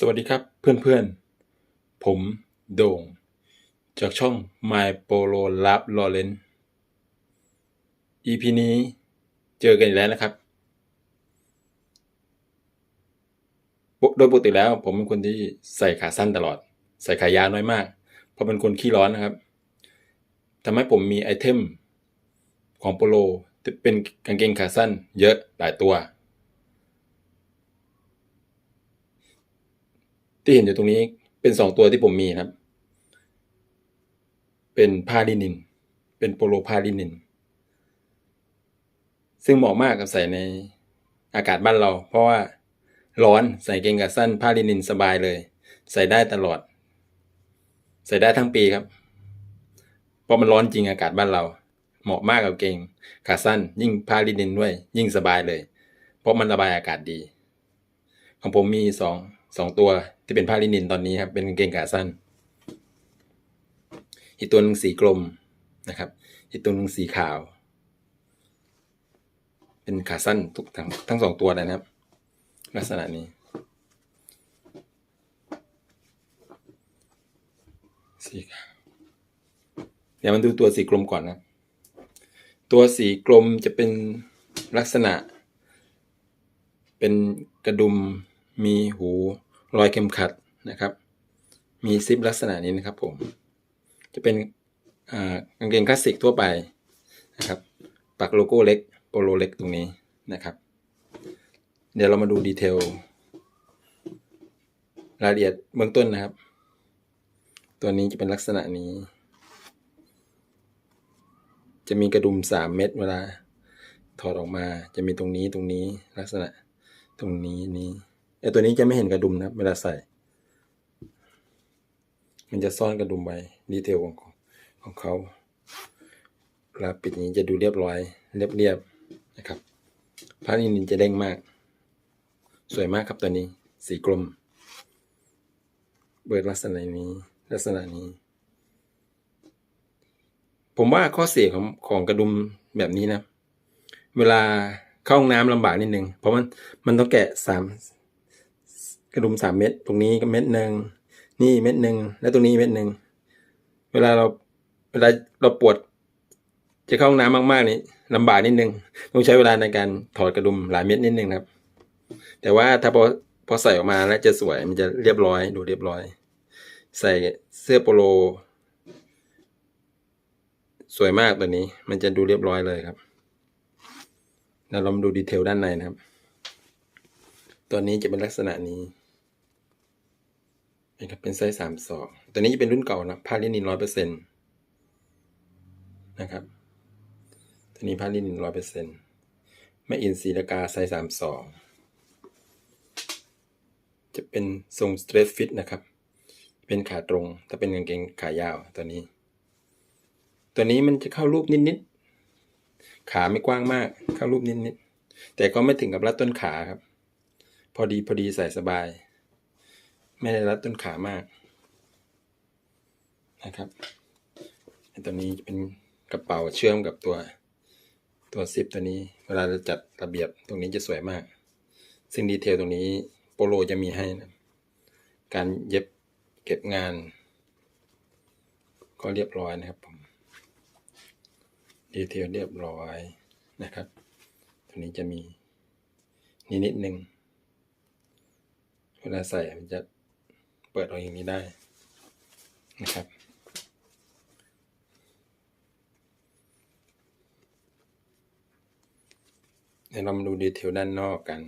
สวัสดีครับเพื่อนๆ ผมโด่ง จากช่อง My Polo Lab Lawrence EP นี้เจอกันอีกแล้วนะครับ โดยปกติแล้วผมเป็นคนที่ใส่ขาสั้นตลอด ใส่ขายาวน้อยมาก เพราะเป็นคนขี้ร้อนนะครับทำให้ผมมีไอเทมของโปโลที่เป็นกางเกงขาสั้นเยอะหลายตัว ที่เห็นอยู่ตรงนี้เป็นสองตัวที่ผมมีครับ เป็นผ้าลินิน เป็นโปโลผ้าลินิน ซึ่งเหมาะมากกับใส่ในอากาศบ้านเรา เพราะว่าร้อนใส่เกงขาสั้นผ้าลินินสบายเลย ใส่ได้ตลอด ใส่ได้ทั้งปีครับ เพราะมันร้อนจริงอากาศบ้านเรา เหมาะมากกับเกงขาสั้น ยิ่งผ้าลินินด้วย ยิ่งสบายเลย เพราะมันระบายอากาศดี ของผมมีสองสองตัว ที่เป็นผ้าลินินตอนนี้ครับ เป็นกางเกงขาสั้น อีกตัวหนึ่งสีกลมนะครับ อีกตัวหนึ่งสีขาว เป็นขาสั้นทุกทั้งทั้งสองตัวเลยนะครับ ลักษณะนี้ สีขาวเดี๋ยวมาดูตัวสีกลมก่อนนะ ตัวสีกลมจะเป็นลักษณะ เป็นกระดุมมีหู รอยเข็มขัดนะครับ มีซิปลักษณะนี้นะครับผม จะเป็นกางเกงคลาสสิกทั่วไปนะครับ ปักโลโก้เล็กโปโลเล็กตรงนี้นะครับ เดี๋ยวเรามาดูดีเทลรายละเอียดเบื้องต้นนะครับ ตัวนี้จะเป็นลักษณะนี้ จะมีกระดุมสามเม็ดเวลาถอดออกมา จะมีตรงนี้ตรงนี้ลักษณะตรงนี้นี้ ไอตัวนี้จะไม่เห็นกระดุมนะครับเวลาใส่ มันจะซ่อนกระดุมไว้ดีเทลของของเขาเวลาปิดอย่างนี้จะดูเรียบร้อย เรียบเรียบนะครับผ้าลินินจะเด้งมาก สวยมากครับตัวนี้ สีกลม เบิดลักษณะนี้ ลักษณะนี้ ผมว่าข้อเสียของของกระดุมแบบนี้นะ เวลาเข้าห้องน้ำลำบากนิดนึง เพราะมันมันต้องแกะสาม กระดุมสามเม็ดตรงนี้ก็เม็ดหนึ่งนี่เม็ดหนึ่งแล้วตรงนี้เม็ดหนึ่งเวลาเราเวลาเราปวด จะเข้าห้องน้ำมากๆนี่ลำบากนิดนึงต้องใช้เวลาในการถอดกระดุมหลายเม็ดนิดนึงครับ แต่ว่าถ้าพอพอใส่ออกมาแล้วจะสวยมันจะเรียบร้อยดูเรียบร้อย ใส่เสื้อโปโล สวยมากตัวนี้ มันจะดูเรียบร้อยเลยครับแล้วเรามาดูดีเทลด้านในนะครับ ตัวนี้จะเป็นลักษณะนี้ นะครับเป็นไซส์สามสองตัวนี้จะเป็นรุ่นเก่านะผ้าลินินร้อยเปอร์เซ็นต์นะครับตัวนี้ผ้าลินินร้อยเปอร์เซ็นต์แม่อินซีลากาไซส์สามสองจะเป็นทรงสเตรทฟิตนะครับ เป็นขาตรง ถ้าเป็นกางเกงขายาวตัวนี้ ตัวนี้มันจะเข้ารูปนิดๆ ขาไม่กว้างมาก เข้ารูปนิดๆ แต่ก็ไม่ถึงกับรัดต้นขาครับ พอดีพอดีใส่สบาย ไม่ได้รัดต้นขามากนะครับตัวนี้เป็นกระเป๋าเชื่อมกับตัวตัวซิปตัวนี้ เวลาเราจัดระเบียบตรงนี้จะสวยมาก ซึ่งดีเทลตรงนี้โปโลจะมีให้นะการเย็บเก็บงาน ก็เรียบร้อยนะครับผมดีเทลเรียบร้อยนะครับตรงนี้จะมีนิดนิดนึงเวลาใส่มันจะ เปิดออกอย่างนี้ได้นะครับ เดี๋ยวเรามาดูดีเทลด้านนอกกัน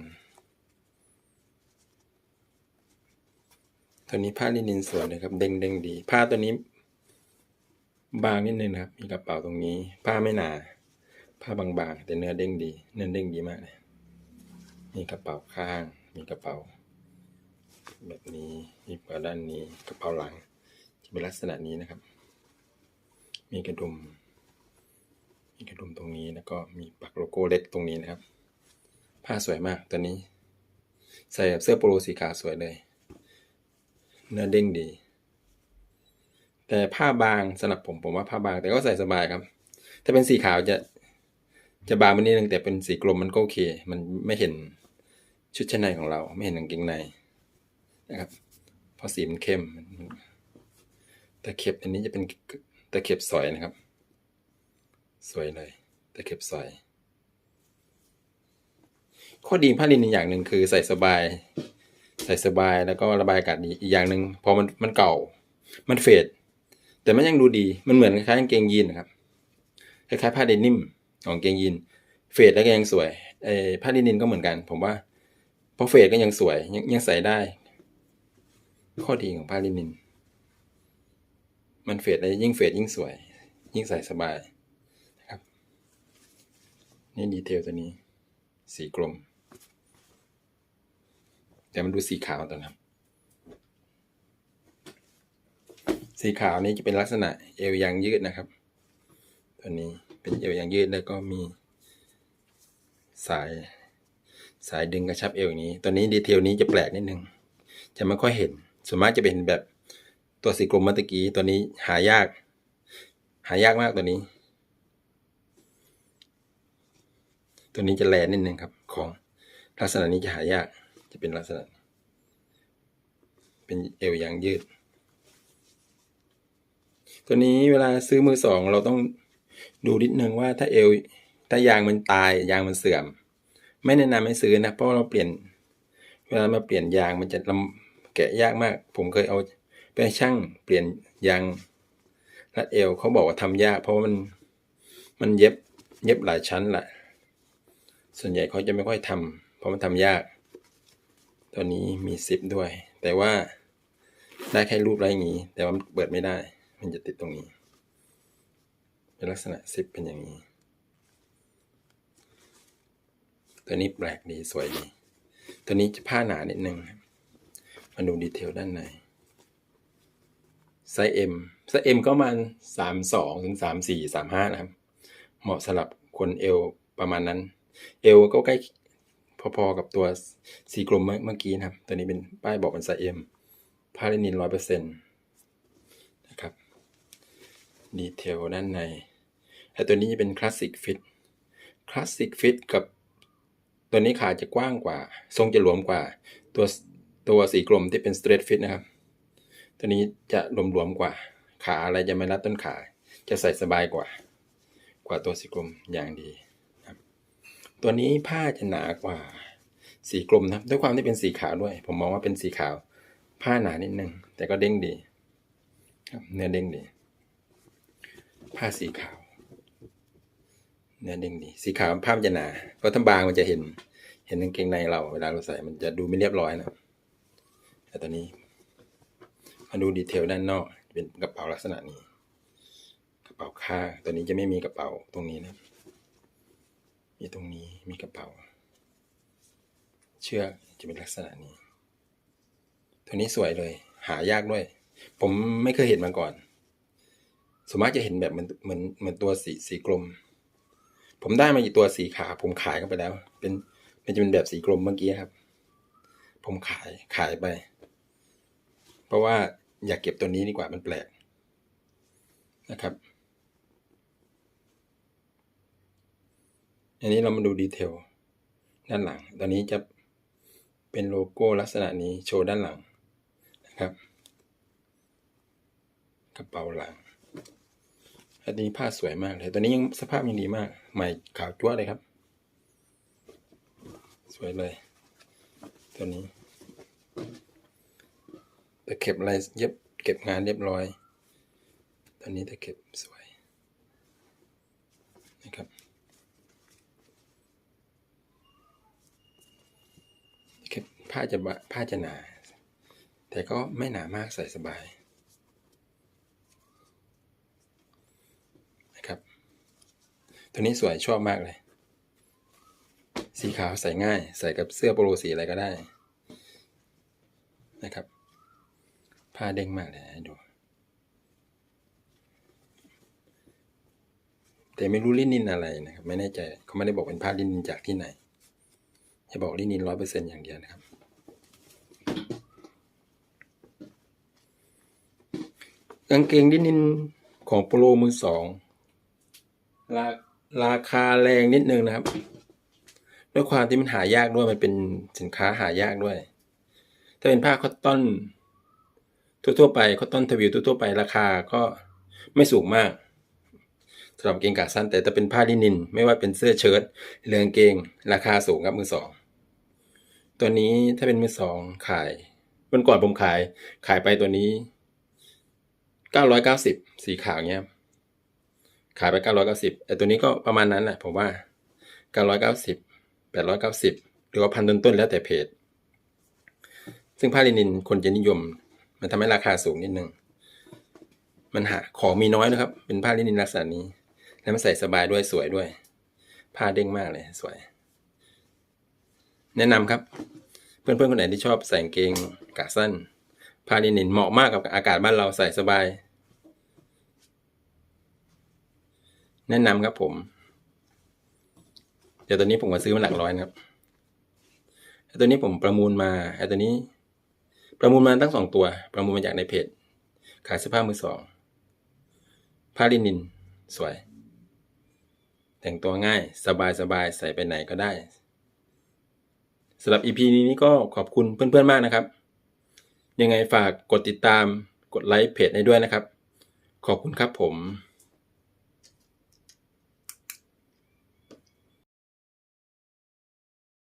ตัวนี้ผ้าลินินสวยเลยครับ เด้งเด้งดี ผ้าตัวนี้ บางนิดนึงนะครับ มีกระเป๋าตรงนี้ ผ้าไม่หนา ผ้าบางๆ แต่เนื้อเด้งดี เนื้อเด้งดีมากเลยมีกระเป๋าข้าง มีกระเป๋า แบบนี้มีกระเป๋าด้านนี้กระเป๋าหลังจะเป็นลักษณะนี้นะครับ มีกระดุม มีกระดุมตรงนี้แล้วก็มีปักโลโก้เล็กตรงนี้นะครับ ผ้าสวยมากตัวนี้ ใส่กับเสื้อโปโลสีขาวสวยเลย เนื้อเด้งดี แต่ผ้าบางสำหรับผมผมว่าผ้าบางแต่ก็ใส่สบายครับ ถ้าเป็นสีขาวจะจะบางไปนิดนึงแต่เป็นสีกลมมันก็โอเค มันไม่เห็นชุดชั้นในของเราไม่เห็นกางเกงใน นะครับเพราะสีมันเข้มตะเข็บอันนี้จะเป็นตะเข็บสอยนะครับ สวยเลยตะเข็บสอยข้อดีผ้าลินอีกอย่างหนึ่งคือใส่สบาย ใส่สบายแล้วก็ระบายอากาศดีอีกอย่างหนึ่งพอมันมันเก่า มันเฟดแต่มันยังดูดีมันเหมือนคล้ายๆกางเกงยีนนะครับคล้ายๆผ้าเดนิมของกางเกงยีนเฟดแล้วก็ยังสวยไอ้ผ้าลินินก็เหมือนกัน ผมว่าพอเฟดก็ยังสวยยังยังใส่ได้ ข้อดีของผ้าลินิน มันเฟดแล้ยิ่งเฟดยิ่งสวย ยิ่งใส่สบายนะครับ นี่ดีเทลตัวนี้ สีกลม แต่มันดูสีขาวตัวนะสีขาวนี้จะเป็นลักษณะเอวยางยืดนะครับ ตัวนี้เป็นเอวยางยืดแล้วก็มีสายสายดึงกระชับเอวอย่างนี้ ตัวนี้ดีเทลนี้จะแปลกนิดนึง จะไม่ค่อยเห็น ส่วนมากจะเป็นแบบตัวสีกลมเมื่อตะกี้ตัวนี้หายาก หายากมากตัวนี้ ตัวนี้จะแลนิดนึงครับ ของลักษณะนี้จะหายาก จะเป็นลักษณะ เป็นเอวยางยืด ตัวนี้เวลาซื้อมือสองเราต้องดูนิดนึงว่าถ้าเอวถ้ายางมันตายยางมันเสื่อม ไม่แนะนำให้ซื้อนะเพราะเราเปลี่ยน เวลามาเปลี่ยนยางมันจะลำ แกะยากมาก ผมเคยเอาไปช่างเปลี่ยนยางรัดเอวเขาบอกว่าทำยาก เพราะว่ามันมันเย็บเย็บหลายชั้นแหละส่วนใหญ่เขาจะไม่ค่อยทำเพราะมันทำยากตัวนี้มีซิปด้วย แต่ว่าได้แค่รูปไรอย่างนี้ แต่ว่าเปิดไม่ได้ มันจะติดตรงนี้ เป็นลักษณะซิปเป็นอย่างนี้ ตัวนี้แปลกดีสวยดี ตัวนี้จะผ้าหนานิดนึงครับ มาดูดีเทลด้านในไซส์ M ไซส์ M ก็ประมาณสามสองถึงสามสี่สามห้านะครับ เหมาะสำหรับคนเอวประมาณนั้น เอวก็ใกล้พอๆกับตัวสีกลมเมื่อกี้นะครับ ตัวนี้เป็นป้ายบอกเป็นไซส์ M ผ้าลินินร้อยเปอร์เซ็นต์นะครับ ดีเทลด้านในไอตัวนี้จะเป็นคลาสสิกฟิต คลาสสิกฟิตกับตัวนี้ขาจะกว้างกว่า ทรงจะหลวมกว่า ตัว ตัวสีกลมที่เป็นสเตรทฟิตนะครับ ตัวนี้จะหลวมๆกว่า ขาอะไรจะไม่รัดต้นขา จะใส่สบายกว่า กว่าตัวสีกลมอย่างดีครับตัวนี้ผ้าจะหนากว่าสีกลมนะครับ ด้วยความที่เป็นสีขาวด้วย ผมมองว่าเป็นสีขาว ผ้าหนานิดนึง แต่ก็เด้งดีครับเนื้อเด้งดี ผ้าสีขาว เนื้อเด้งดี สีขาวผ้ามันจะหนาเพราะถ้าบางมันจะเห็น เห็นกางเกงในเราเวลาเราใส่มันจะดูไม่เรียบร้อยนะ ต่ตอนนี้ มาดูดีเทลด้านนอก เป็นกระเป๋าลักษณะนี้ กระเป๋าข้างตัวนี้จะไม่มีกระเป๋าตรงนี้นะ มีตรงนี้มีกระเป๋า เชือกจะเป็นลักษณะนี้ ตัวนี้สวยเลย หายากด้วย ผมไม่เคยเห็นมาก่อนส่วนมากจะเห็นแบบเหมือนเหมือนเหมือนตัวสีสีกลม ผมได้มาอีกตัวสีขาวผมขายกันไปแล้ว เป็นมันจะเป็นแบบสีกลมเมื่อกี้ครับ ผมขายขายไป เพราะว่าอยากเก็บตัวนี้ดีกว่ามันแปลกนะครับ อันนี้เรามาดูดีเทลด้านหลัง ตอนนี้จะเป็นโลโก้ลักษณะนี้โชว์ด้านหลังนะครับ กระเป๋าหลัง อันนี้ผ้าสวยมากเลย ตัวนี้ยังสภาพยังดีมาก ใหม่ขาวจั๊วเลยครับ สวยเลย ตัวนี้ ตะเข็บอะไรเย็บเก็บงานเรียบร้อยตัวนี้ตะเข็บสวยนะครับเข็บผ้าจะบะผ้าจะหนา แต่ก็ไม่หนามากใส่สบายนะครับตัวนี้สวยชอบมากเลย สีขาวใส่ง่าย ใส่กับเสื้อโปโลสีอะไรก็ได้นะครับ ผ้าเด้งมากเลยให้ดู แต่ไม่รู้ลินินอะไรนะครับ ไม่แน่ใจเขาไม่ได้บอกเป็นผ้าลินินจากที่ไหน จะบอกลินินร้อยเปอร์เซ็นอย่างเดียวนะครับ กางเกงลินินของโปโลมือสองราราคาแรงนิดนึงนะครับ ด้วยความที่มันหายากด้วยมันเป็นสินค้าหายากด้วย ถ้าเป็นผ้าคอตตอน ทั่วๆไปคอตตอนทวิวทั่วๆไปราคาก็ไม่สูงมากสำหรับกางเกงขาสั้น แต่ถ้าเป็นผ้าลินิน ไม่ว่าเป็นเสื้อเชิ้ตหรืองเกง ราคาสูงครับมือสองตัวนี้ถ้าเป็นมือสองขายวันก่อนผมขาย ขายไปตัวนี้เก้าร้อยเก้าสิบสีขาวเนี้ยขายไปเก้าร้อยเก้าสิบแต่ตัวนี้ก็ประมาณนั้นแหละผมว่าเก้าร้อยเก้าสิบแปดร้อยเก้าสิบหรือว่าพันต้นๆแล้วแต่เพจ ซึ่งผ้าลินินคนจะนิยม มันทำให้ราคาสูงนิดนึง มันหาของมีน้อยนะครับ เป็นผ้าลินินลักษณะนี้ แล้วมันใส่สบายด้วยสวยด้วย ผ้าเด้งมากเลยสวย แนะนำครับ เพื่อนๆคนไหนที่ชอบใส่กางเกงขาสั้น ผ้าลินินเหมาะมากกับอากาศบ้านเราใส่สบาย แนะนำครับผม เดี๋ยวตัวนี้ผมมาซื้อมาหลักร้อยนะครับไอ้ตัวนี้ผมประมูลมาไอ้ตัวนี้ ประมูลมาตั้งสองตัว ประมูลมาจากในเพจ ขายเสื้อผ้ามือสองผ้าลินิน สวย แต่งตัวง่าย สบายสบายใส่ไปไหนก็ได้สำหรับ EP นี้ก็ขอบคุณเพื่อนๆมากนะครับ ยังไงฝากกดติดตามกดไลค์เพจให้ด้วยนะครับ ขอบคุณครับผม